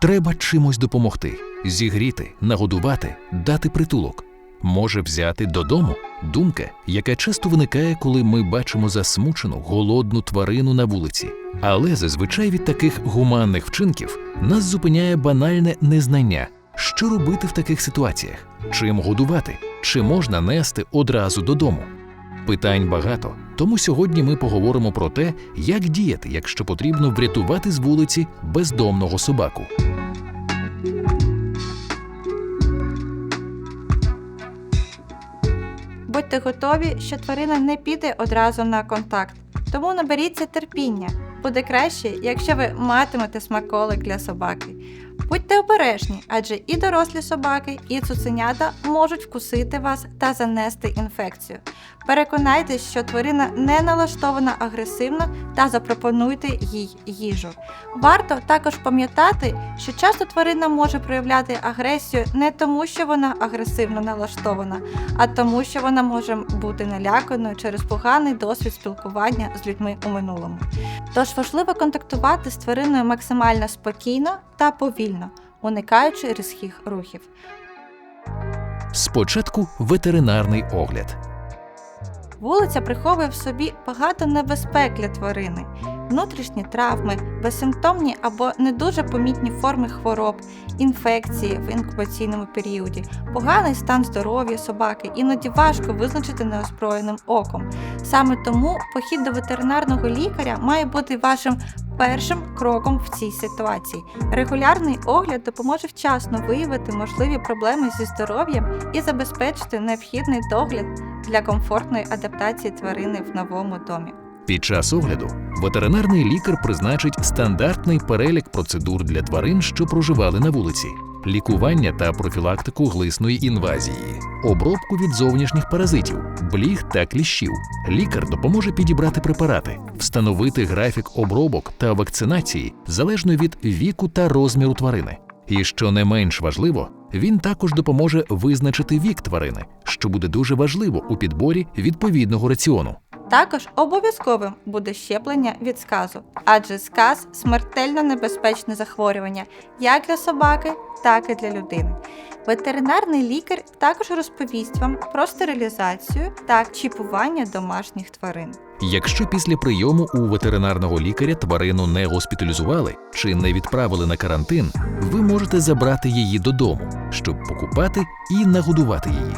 Треба чимось допомогти, зігріти, нагодувати, дати притулок. Може взяти додому думка, яка часто виникає, коли ми бачимо засмучену, голодну тварину на вулиці. Але зазвичай від таких гуманних вчинків нас зупиняє банальне незнання, що робити в таких ситуаціях, чим годувати, чи можна нести одразу додому. Питань багато, тому сьогодні ми поговоримо про те, як діяти, якщо потрібно врятувати з вулиці бездомного собаку. Будьте готові, що тварина не піде одразу на контакт, тому наберіться терпіння. Буде краще, якщо ви матимете смаколик для собаки. Будьте обережні, адже і дорослі собаки, і цуценята можуть вкусити вас та занести інфекцію. Переконайтесь, що тварина не налаштована агресивно та запропонуйте їй їжу. Варто також пам'ятати, що часто тварина може проявляти агресію не тому, що вона агресивно налаштована, а тому, що вона може бути наляканою через поганий досвід спілкування з людьми у минулому. Тож важливо контактувати з твариною максимально спокійно та повільно, уникаючи різких рухів. Спочатку ветеринарний огляд. Вулиця приховує в собі багато небезпек для тварини, внутрішні травми, безсимптомні або не дуже помітні форми хвороб, інфекції в інкубаційному періоді, поганий стан здоров'я собаки, іноді важко визначити неозброєним оком. Саме тому похід до ветеринарного лікаря має бути вашим першим кроком в цій ситуації. Регулярний огляд допоможе вчасно виявити можливі проблеми зі здоров'ям і забезпечити необхідний догляд для комфортної адаптації тварини в новому домі. Під час огляду ветеринарний лікар призначить стандартний перелік процедур для тварин, що проживали на вулиці, лікування та профілактику глисної інвазії, обробку від зовнішніх паразитів, бліг та кліщів. Лікар допоможе підібрати препарати, встановити графік обробок та вакцинації залежно від віку та розміру тварини. І що не менш важливо, він також допоможе визначити вік тварини, що буде дуже важливо у підборі відповідного раціону. Також обов'язковим буде щеплення від сказу, адже сказ смертельно небезпечне захворювання як для собаки, так і для людини. Ветеринарний лікар також розповість вам про стерилізацію та чіпування домашніх тварин. Якщо після прийому у ветеринарного лікаря тварину не госпіталізували чи не відправили на карантин, ви можете забрати її додому, щоб покупати і нагодувати її.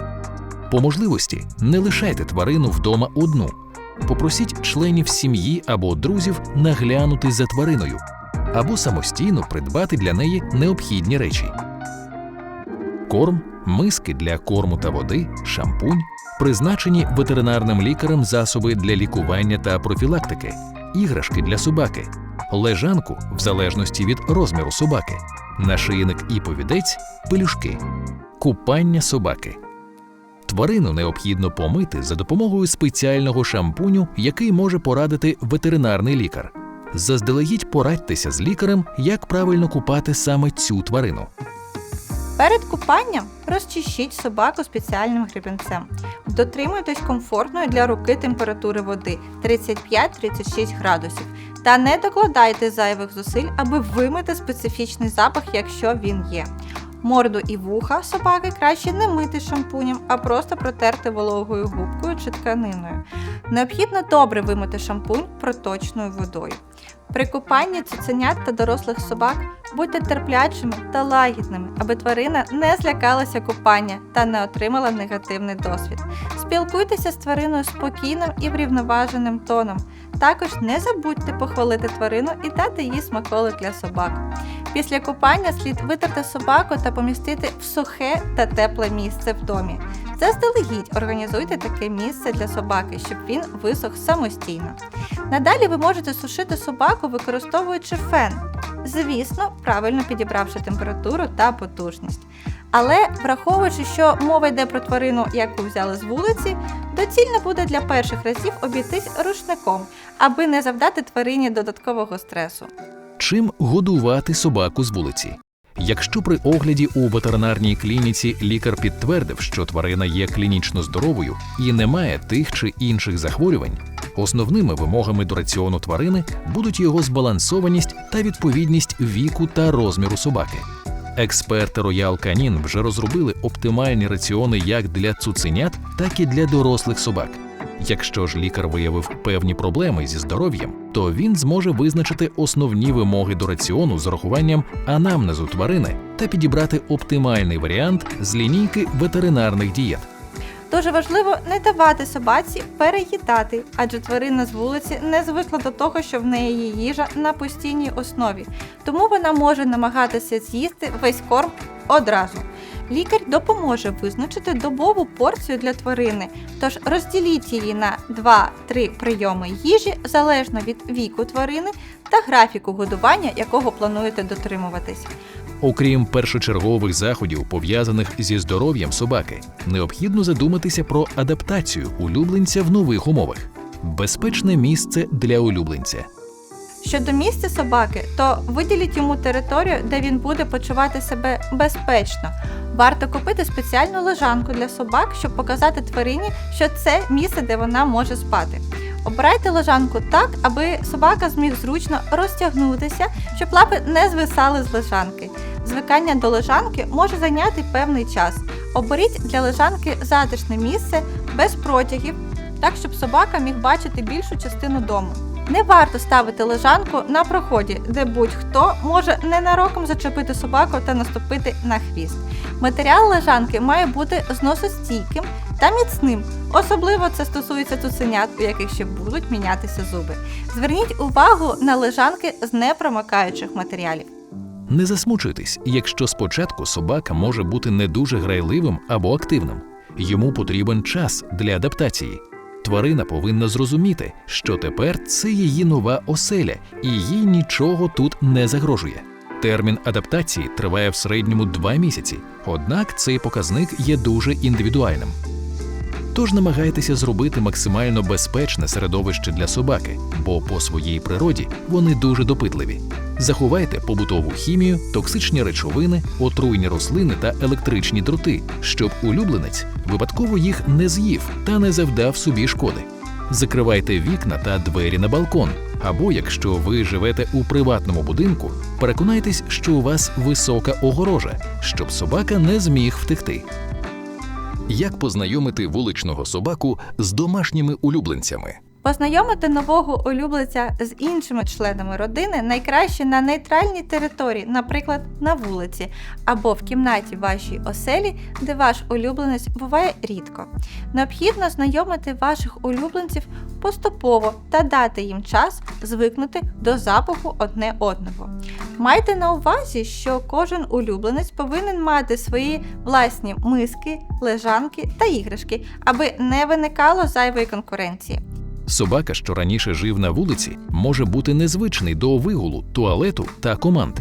По можливості не лишайте тварину вдома одну. Попросіть членів сім'ї або друзів наглянути за твариною або самостійно придбати для неї необхідні речі. Корм, миски для корму та води, шампунь, призначені ветеринарним лікарем засоби для лікування та профілактики, іграшки для собаки, лежанку в залежності від розміру собаки, нашийник і повідець, пелюшки, купання собаки. Тварину необхідно помити за допомогою спеціального шампуню, який може порадити ветеринарний лікар. Заздалегідь порадьтеся з лікарем, як правильно купати саме цю тварину. Перед купанням розчищіть собаку спеціальним гребінцем. Дотримуйтесь комфортної для руки температури води 35-36 градусів. Та не докладайте зайвих зусиль, аби вимити специфічний запах, якщо він є. Морду і вуха собаки краще не мити шампунем, а просто протерти вологою губкою чи тканиною. Необхідно добре вимити шампунь проточною водою. При купанні цуценят та дорослих собак будьте терплячими та лагідними, аби тварина не злякалася купання та не отримала негативний досвід. Спілкуйтеся з твариною спокійним і врівноваженим тоном. Також не забудьте похвалити тварину і дати їй смаколик для собак. Після купання слід витерти собаку та помістити в сухе та тепле місце в домі. Заздалегідь організуйте таке місце для собаки, щоб він висох самостійно. Надалі ви можете сушити собаку, використовуючи фен. Звісно, правильно підібравши температуру та потужність. Але враховуючи, що мова йде про тварину, яку взяли з вулиці, доцільно буде для перших разів обійтись рушником, аби не завдати тварині додаткового стресу. Чим годувати собаку з вулиці? Якщо при огляді у ветеринарній клініці лікар підтвердив, що тварина є клінічно здоровою і не має тих чи інших захворювань, основними вимогами до раціону тварини будуть його збалансованість та відповідність віку та розміру собаки. Експерти Royal Canin вже розробили оптимальні раціони як для цуценят, так і для дорослих собак. Якщо ж лікар виявив певні проблеми зі здоров'ям, то він зможе визначити основні вимоги до раціону з урахуванням анамнезу тварини та підібрати оптимальний варіант з лінійки ветеринарних дієт. Дуже важливо не давати собаці переїдати, адже тварина з вулиці не звикла до того, що в неї є їжа на постійній основі, тому вона може намагатися з'їсти весь корм одразу. Лікар допоможе визначити добову порцію для тварини, тож розділіть її на 2-3 прийоми їжі залежно від віку тварини та графіку годування, якого плануєте дотримуватись. Окрім першочергових заходів, пов'язаних зі здоров'ям собаки, необхідно задуматися про адаптацію улюбленця в нових умовах. Безпечне місце для улюбленця. Щодо місця собаки, то виділіть йому територію, де він буде почувати себе безпечно. Варто купити спеціальну лежанку для собак, щоб показати тварині, що це місце, де вона може спати. Обирайте лежанку так, аби собака зміг зручно розтягнутися, щоб лапи не звисали з лежанки. Звикання до лежанки може зайняти певний час. Оберіть для лежанки затишне місце без протягів, так щоб собака міг бачити більшу частину дому. Не варто ставити лежанку на проході, де будь-хто може ненароком зачепити собаку та наступити на хвіст. Матеріал лежанки має бути зносостійким та міцним. Особливо це стосується цуценят, у яких ще будуть мінятися зуби. Зверніть увагу на лежанки з непромикаючих матеріалів. Не засмучуйтесь, якщо спочатку собака може бути не дуже грайливим або активним. Йому потрібен час для адаптації. Тварина повинна зрозуміти, що тепер це її нова оселя, і їй нічого тут не загрожує. Термін адаптації триває в середньому 2 місяці, однак цей показник є дуже індивідуальним. Тож намагайтеся зробити максимально безпечне середовище для собаки, бо по своїй природі вони дуже допитливі. Заховайте побутову хімію, токсичні речовини, отруйні рослини та електричні дроти, щоб улюбленець випадково їх не з'їв та не завдав собі шкоди. Закривайте вікна та двері на балкон. Або якщо ви живете у приватному будинку, переконайтесь, що у вас висока огорожа, щоб собака не зміг втекти. Як познайомити вуличного собаку з домашніми улюбленцями? Познайомити нового улюбленця з іншими членами родини найкраще на нейтральній території, наприклад, на вулиці або в кімнаті вашій оселі, де ваш улюбленець буває рідко. Необхідно знайомити ваших улюбленців поступово та дати їм час звикнути до запаху одне одного. Майте на увазі, що кожен улюбленець повинен мати свої власні миски, лежанки та іграшки, аби не виникало зайвої конкуренції. Собака, що раніше жив на вулиці, може бути незвичний до вигулу, туалету та команд.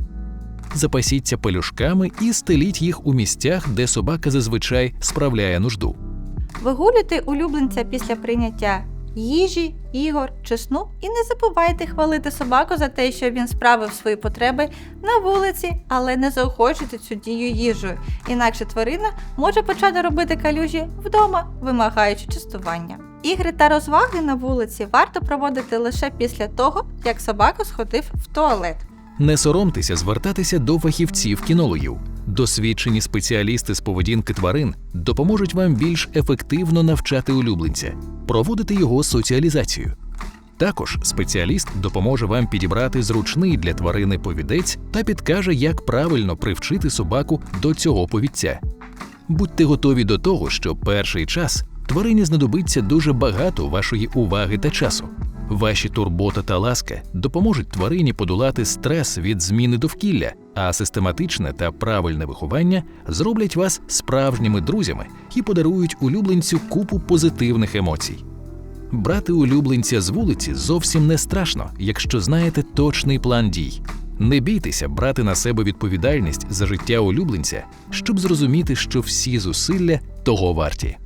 Запасіться пелюшками і стеліть їх у місцях, де собака зазвичай справляє нужду. Вигулюйте улюбленця після прийняття їжі, ігор чи сну і не забувайте хвалити собаку за те, що він справив свої потреби на вулиці, але не заохочуйте цю дію їжею. Інакше тварина може почати робити калюжі вдома, вимагаючи частування. Ігри та розваги на вулиці варто проводити лише після того, як собака сходив в туалет. Не соромтеся звертатися до фахівців кінологів. Досвідчені спеціалісти з поведінки тварин допоможуть вам більш ефективно навчати улюбленця, проводити його соціалізацію. Також спеціаліст допоможе вам підібрати зручний для тварини повідець та підкаже, як правильно привчити собаку до цього повідця. Будьте готові до того, що перший час тварині знадобиться дуже багато вашої уваги та часу. Ваші турбота та ласка допоможуть тварині подолати стрес від зміни довкілля, а систематичне та правильне виховання зроблять вас справжніми друзями і подарують улюбленцю купу позитивних емоцій. Брати улюбленця з вулиці зовсім не страшно, якщо знаєте точний план дій. Не бійтеся брати на себе відповідальність за життя улюбленця, щоб зрозуміти, що всі зусилля того варті.